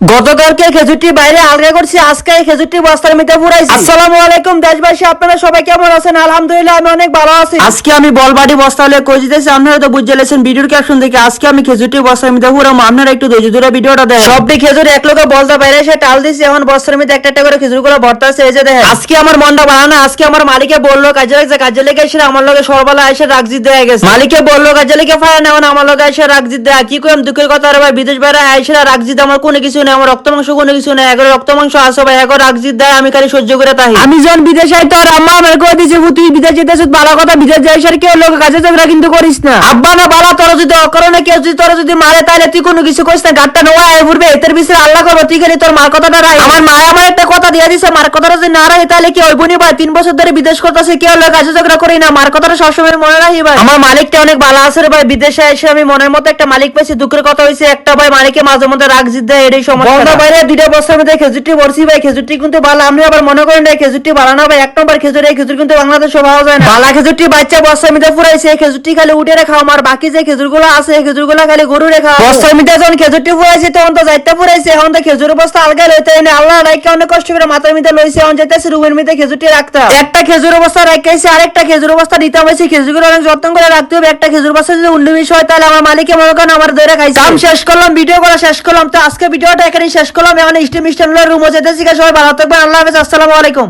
গতকালকে খেজুরটি বাইরে আলগা করছি আজকে খেজুরটি বস্তার মধ্যে পুরাইছি। আসসালামু আলাইকুম দেশবাসী আপনারা সবাই কেমন আছেন? আলহামদুলিল্লাহ আমি অনেক ভালো আছি। আজকে আমি বলবাড়ি বস্তা হলে কই দিতেছি আপনারা তো বুঝে লেছেন ভিডিওর ক্যাপশন দেখে আজকে আমি খেজুরটি বস্তার মধ্যে পুরাম আপনারা একটু ধৈর্য ধরে ভিডিওটা দেখেন। সবটি খেজুর এক লোকে বলতে বাইরে এসে টাল দিছি এখন বস্তার মধ্যে একটা একটা করে খেজুরগুলো ভর্তা আছে এই যে দেখেন। আজকে আমার মনটা বানানো আজকে আমার মালিকে বলল কাজে লাগছে কাজে লেগে এসে আমার লগে সরবেলা এসে রাগজি দেয়া গেছে। মালিকে বলল কাজে লেগে ফায়ার নেওয়া আমার লগে এসে রাগজি দেয়া কি কইম দুঃখের কথা রে ভাই বিদেশ বাইরে এসে রাগজি আমার কোনো কিছু নেই আমার রক্ত মাংস কোনো কিছু নেই। এগারো রক্ত মাংস আসো ভাই এগারো রাগজি দেয় আমি খালি সহ্য করে তাই আমি যখন বিদেশে আইতো আর আম্মা আমার কই দিছে "বু, তুই বিদেশ যেতেছ ভালো কথা বিদেশ যাইস আর কেউ লোক কাছে ঝগড়া কিন্তু করিস না। আব্বা না বালা তোর যদি অকরণে কেউ যদি তোর যদি মারে তাহলে তুই কোনো কিছু করিস না। গাটটা নোয়া আয় ঘুরবে এতের বিষয়ে আল্লাহ করব তুই খালি তোর মার কথাটা রাখ আমার মা আমার একটা কথা দিয়ে দিছে মার কথাটা যদি না রাখি তাহলে কি হইবনি ভাই? তিন বছর ধরে বিদেশ করতেছে কেউ লোক কাছে ঝগড়া করি না মার কথাটা সবসময় মনে রাখি ভাই। আমার মালিকটা অনেক ভালো আছে রে ভাই বিদেশে এসে আমি মনের মতো একটা মালিক পাইছি দুঃখের কথা হয়েছে একটা ভাই মালিকে মাঝে মধ্যে রাগ জিত দেয় এটাই সমস্যা বাইরে দুইটা বছর মধ্যে খেজুরটি বলছি ভাই খেজুরটি কিন্তু ভালো আপনি আবার মনে করেন না খেজুরটি ভালো না ভাই এক নম্বর খেজুর এই খেজুর কিন্তু বাংলাদেশে পাওয়া যায় না। বালা খেজুরটি বাচ্চা বস্তার মধ্যে ফুরাইছে খেজুরটি খালি উঠে রেখা আমার বাকি যে খেজুর আছে এই খালি গরু রেখা বস্তার মধ্যে যখন খেজুরটি ফুরাইছে তখন তো যাইতে ফুরাইছে এখন তো খেজুর বস্তা আলগা লইতে এনে আল্লাহ রাইকে অনেক কষ্ট করে মাথার মধ্যে লইছে এখন যাইতেছে রুমের মধ্যে খেজুরটি রাখতে একটা খেজুর বস্তা রাখাইছে আরেকটা খেজুর বস্তা নিতে হয়েছে খেজুরগুলো অনেক যত্ন করে রাখতে হবে। একটা খেজুর বস্তা যদি উন্নবিশ হয় তাহলে আমার মালিকে মনে করেন আমার ধরে খাইছে। কাম শেষ করলাম ভিডিও করা শেষ করলাম। তো আজকে ভিডিওটা এখানে শেষ করলাম। এখন স্টিম স্ট্যান্ডের যেতে জিজ্ঞাসা সবাই ভালো থাকবেন। আল্লাহ হাফেজ। আসসালামু আলাইকুম।